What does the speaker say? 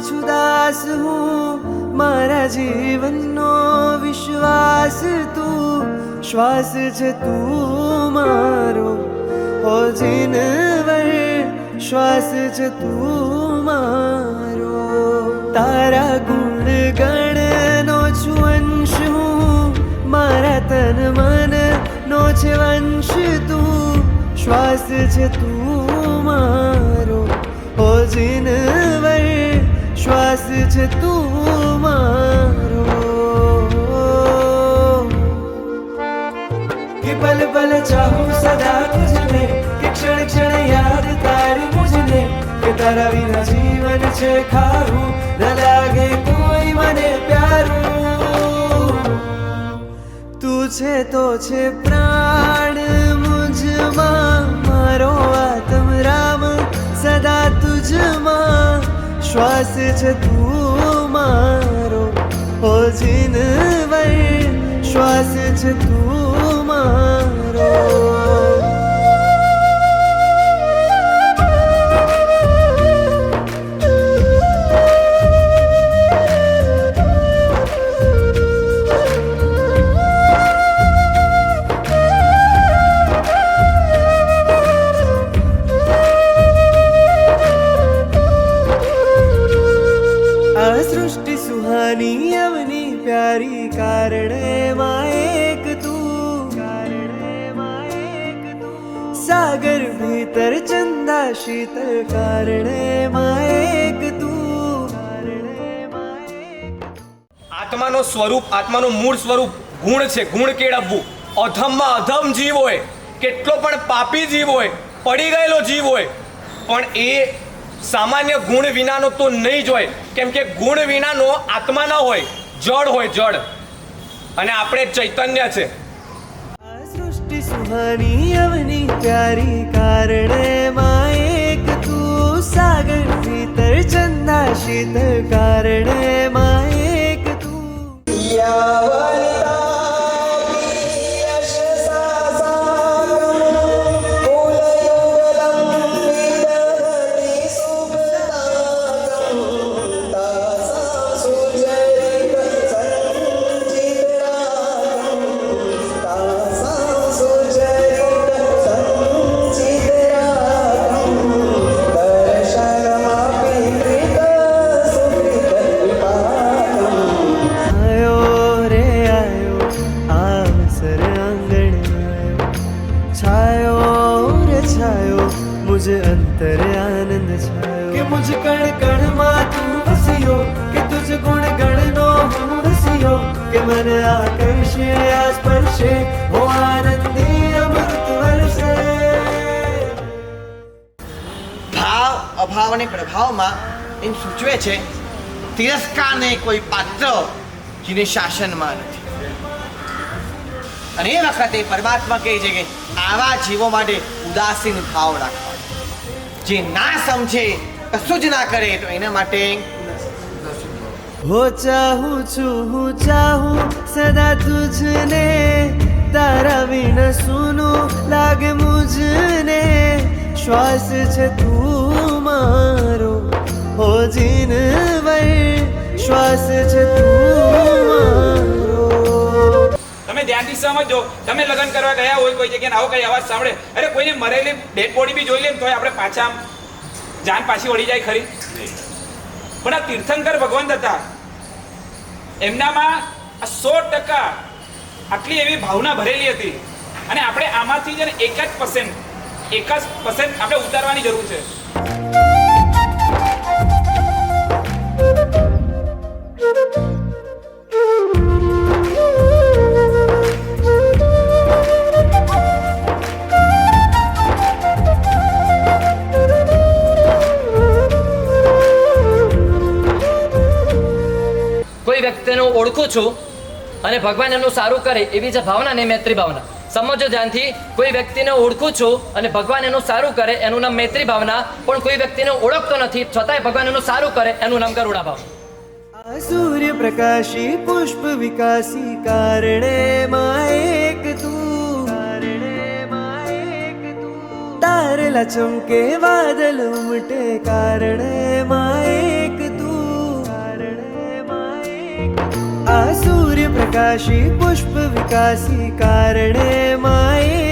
છું દાસ હું, મારા જીવનનો વિશ્વાસ તું, શ્વાસ છે તું મારો. હો જીનવર, શ્વાસ છે તું મારો. તારા ગુણ ગણનો છું અંશ હું, મારા તન મન છે વંશ તું, શ્વાસ છે તું જીનવર, શ્વાસ છે તું મારો કે પલ પલ ચાહું સદા તુજને, કે ક્ષણ ક્ષણ યાદ તારી મુજને, કે તારા વિના જીવન છે ખારું, ન લાગે કોઈ મને પ્યારું. તું છે તો છે પ્રાણ, મુજમાં મારો આ શ્વાસ છે તું મારો. ઓ જીનવર શ્વાસ છે તું મારો. અવની પ્યારી કારણે માં એક તું. સાગર ભીતર ચંદા શીતળ કારણે માં એક તું. આત્માનો સ્વરૂપ, આત્માનું મૂળ સ્વરૂપ ગુણ છે, ગુણ કેળવવું. અધમમાં અધમ જીવ હોય, કેટલો પણ પાપી જીવ હોય, પડી ગયેલો જીવ હોય, પણ એ સામાન્ય ગુણ વિનાનો તો નહીં જ હોય. કેમ કે ગુણ વિનાનો આત્મા ન હોય, જળ હોય જળ. અને આપણે ચૈતન્ય છે. સૃષ્ટિ સુહાની અવની પ્યારી કારણે માં એક તું સાગર ભીતર ચંદા, શીતળ કારણે માં અંતર આનંદ છાયો કે મુજ કણ કણમાં તું વસ્યો કે તુજ ગુણ ગણ નો હું વસ્યો કે મન આકર્ષે આ સ્પર્શે હો આનંદી અમૃત વર્ષે ભાવ અભાવ અને પ્રભાવમાં એમ સૂચવે છે તિરસ્કારને કોઈ પાત્ર જેને શાસનમાં નથી અને એ વખતે પરમાત્મા કહે છે કે આવા જીવો માટે ઉદાસીન ભાવ રાખવા જે ના સમજે કશું જ ના કરે તો એના માટે હો ચાહું છું, હું ચાહું સદા તુજને, તારા વિણ સુનું લાગ મુજને. શ્વાસ છે તું મારો, હો જીન વૈ શ્વાસ છે તું તમે ધ્યાનથી સમજો તમે લગ્ન કરવા ગયા હોય કોઈ જગ્યાએ આવો કઈ અવાજ સાંભળે. અરે કોઈને મરેલી ડેડ બોડી બી જોઈ લે તો તોય આપણે પાછા જાન પાછી વળી જાય ખરી. પણ આ તીર્થંકર ભગવંત હતા. એમનામાં આ સો ટકા આટલી એવી ભાવના ભરેલી હતી. અને આપણે આમાંથી છે ને એક જ પર્સન્ટ એક જ પર્સન્ટ આપણે ઉતારવાની જરૂર છે. વ્યક્તિને છું અને ભગવાન એમનું સારું કરે એવી જે ભાવના ને મૈત્રી ભાવના. સમજો ધ્યાનથી, કોઈ વ્યક્તિને ઓળખું છું અને ભગવાન એનું સારું કરે એનું નામ મૈત્રી ભાવના, પણ કોઈ વ્યક્તિને ઓળખતો નથી, છતાંય ભગવાન એનું સારું કરે એનું નામ કરુણા ભાવ. સૂર્ય પ્રકાશી પુષ્પ વિકાસી કારણે માયક તું. તારલા ચમકે વાદળ ઉમટે કારણે માં सूर्यप्रकाशी पुष्पविकासी कारणे माये